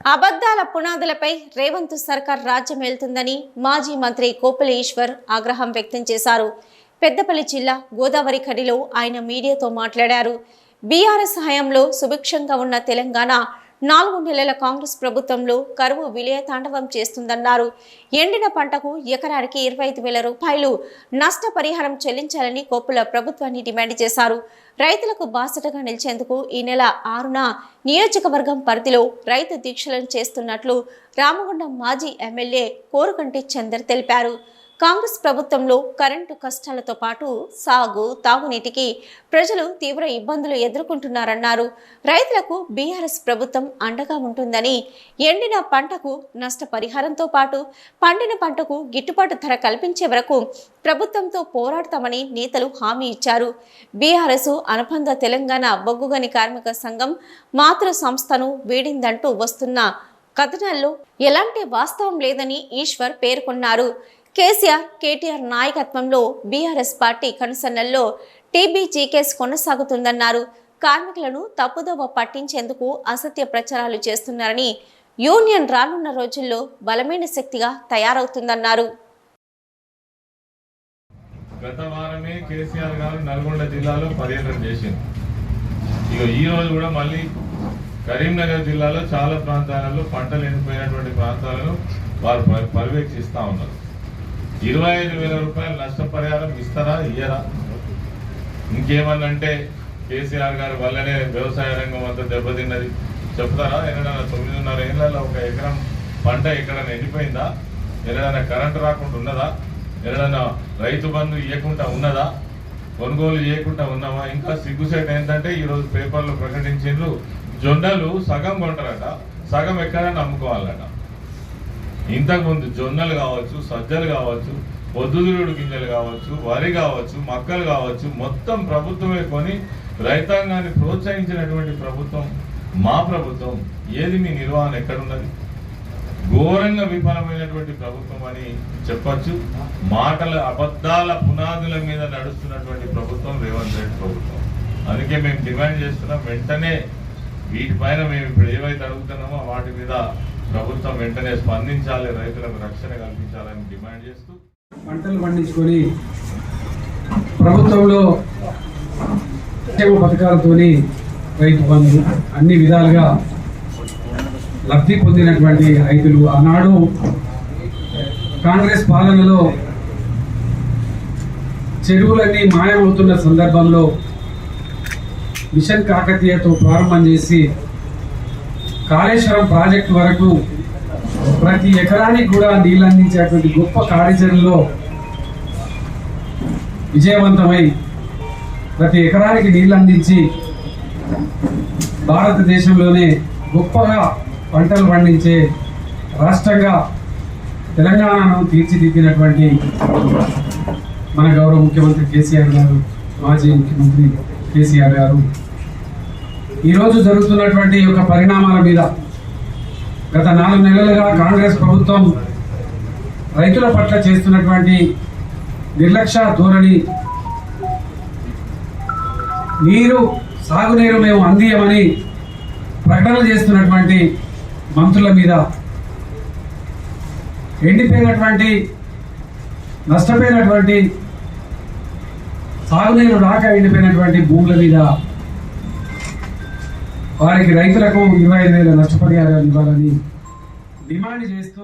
అబద్ధాల పునాదులపై రేవంత్ సర్కార్ రాజ్యం వెళ్తుందని మాజీ మంత్రి కోపల ఈశ్వర్ ఆగ్రహం వ్యక్తం చేశారు. పెద్దపల్లి జిల్లా గోదావరి ఖడిలో ఆయన మీడియాతో మాట్లాడారు. బీఆర్ఎస్ హయాంలో సుభిక్షంగా ఉన్న తెలంగాణ నాలుగు నెలల కాంగ్రెస్ ప్రభుత్వంలో కరువు విలయతాండవం చేస్తుందన్నారు. ఎండిన పంటకు ఎకరానికి ఇరవై ఐదు వేల రూపాయలు నష్టపరిహారం చెల్లించాలని కోపుల ప్రభుత్వాన్ని డిమాండ్ చేశారు. రైతులకు బాసటగా నిలిచేందుకు ఈ నెల ఆరున నియోజకవర్గం పరిధిలో రైతు దీక్షలను చేస్తున్నట్లు రామగుండం మాజీ ఎమ్మెల్యే కోరుకంటి చందర్ తెలిపారు. కాంగ్రెస్ ప్రభుత్వంలో కరెంటు కష్టాలతో పాటు సాగు తాగునీటికి ప్రజలు తీవ్ర ఇబ్బందులు ఎదుర్కొంటున్నారన్నారు. రైతులకు బీఆర్ఎస్ ప్రభుత్వం అండగా ఉంటుందని ఎండిన పంటకు నష్టపరిహారంతో పాటు పండిన పంటకు గిట్టుబాటు ధర కల్పించే వరకు ప్రభుత్వంతో పోరాడతామని నేతలు హామీ ఇచ్చారు. బీఆర్ఎస్ అనుబంధ తెలంగాణ బొగ్గుగని కార్మిక సంఘం మాతృ సంస్థను వీడిందంటూ వస్తున్న కథనాల్లో ఎలాంటి వాస్తవం లేదని ఈశ్వర్ పేర్కొన్నారు. కేసీఆర్ కేటీఆర్ నాయకత్వంలో బీఆర్ఎస్ పార్టీ కనుసన్నల్లో టీబీజీకేస్ కొనసాగుతుందన్నారు. కార్మికులను తప్పుదోవ పట్టించేందుకు అసత్య ప్రచారాలు చేస్తున్నారని యూనియన్ రానున్న రోజుల్లో బలమైన శక్తిగా తయారవుతుందన్నారు. గత వారమే కేసీఆర్ గారు నల్గొండ జిల్లాలో పర్యటన చేసింది. ఇక ఈ రోజు కూడా మళ్ళీ కరీంనగర్ జిల్లాలో చాలా ప్రాంతాలలో పంటలు ఎండిపోయినటువంటి ప్రాంతాలను వారు పర్యవేక్షిస్తూ ఉన్నారు. ఇరవై ఐదు వేల రూపాయలు నష్టపరిహారం ఇస్తారా ఇయ్యరా? ఇంకేమన్నా అంటే కేసీఆర్ గారి వల్లనే వ్యవసాయ రంగం అంతా దెబ్బతిన్నది. చెప్తారా? ఎన్నడైనా తొమ్మిదిన్నర ఏళ్ళలో ఒక ఎకరం పంట ఎక్కడైనా ఎండిపోయిందా? ఎన్నడైనా కరెంటు రాకుండా ఉన్నదా? ఎన్నడైనా రైతు బంధు ఇవ్వకుండా ఉన్నదా? కొనుగోలు చేయకుండా ఉన్నామా? ఇంకా సిగ్గుసేట్ ఏంటంటే ఈరోజు పేపర్లో ప్రకటించిండ్రు జొన్నలు సగం కొంటారట సగం ఎక్కడైనా అమ్ముకోవాలట. ఇంతకు ముందు జొన్నలు కావచ్చు సజ్జలు కావచ్చు పొద్దుదురుడు గింజలు కావచ్చు వరి కావచ్చు మక్కలు కావచ్చు మొత్తం ప్రభుత్వమే కొని రైతాంగాన్ని ప్రోత్సహించినటువంటి ప్రభుత్వం మా ప్రభుత్వం ఏది మీ నిర్వహణ ఎక్కడున్నది? ఘోరంగా విఫలమైనటువంటి ప్రభుత్వం అని చెప్పచ్చు. మాటల అబద్ధాల పునాదుల మీద నడుస్తున్నటువంటి ప్రభుత్వం రేవంత్ రెడ్డి ప్రభుత్వం. అందుకే మేము డిమాండ్ చేస్తున్నాం వెంటనే వీటిపైన మేము ఇప్పుడు ఏవైతే అడుగుతున్నామో వాటి మీద ప్రభుత్వం వెంటనే స్పందించాలి రైతులకు రక్షణ కల్పించాలని డిమాండ్ చేస్తూ. పంటలు పండించుకొని ప్రభుత్వంలో పథకాలతో పథకాలతోని రైతు బంధు అన్ని విధాలుగా లబ్ధి పొందినటువంటి రైతులు ఆనాడు కాంగ్రెస్ పాలనలో చెరువులన్నీ మాయమవుతున్న సందర్భంలో మిషన్ కాకతీయతో ప్రారంభం చేసి కాళేశ్వరం ప్రాజెక్టు వరకు ప్రతి ఎకరానికి కూడా నీళ్ళు అందించేటువంటి గొప్ప కార్యాచరణలో విజయవంతమై ప్రతి ఎకరానికి నీళ్ళు అందించి భారతదేశంలోనే గొప్పగా పంటలు పండించే రాష్ట్రంగా తెలంగాణను తీర్చిదిద్దినటువంటి మన గౌరవ ముఖ్యమంత్రి కేసీఆర్ గారు మాజీ ముఖ్యమంత్రి కేసీఆర్ గారు ఈరోజు జరుగుతున్నటువంటి యొక్క పరిణామాల మీద గత నాలుగు నెలలుగా కాంగ్రెస్ ప్రభుత్వం రైతుల పట్ల చేస్తున్నటువంటి నిర్లక్ష్య ధోరణి నీరు సాగునీరు మేము అందియమని ప్రకటనలు చేస్తున్నటువంటి మంత్రుల మీద ఎండిపోయినటువంటి నష్టపోయినటువంటి సాగునీరు రాక ఎండిపోయినటువంటి భూముల మీద వారికి రైతులకు ఇరవై ఐదు వేల నష్టపరిహారాలు ఇవ్వాలని డిమాండ్ చేస్తూ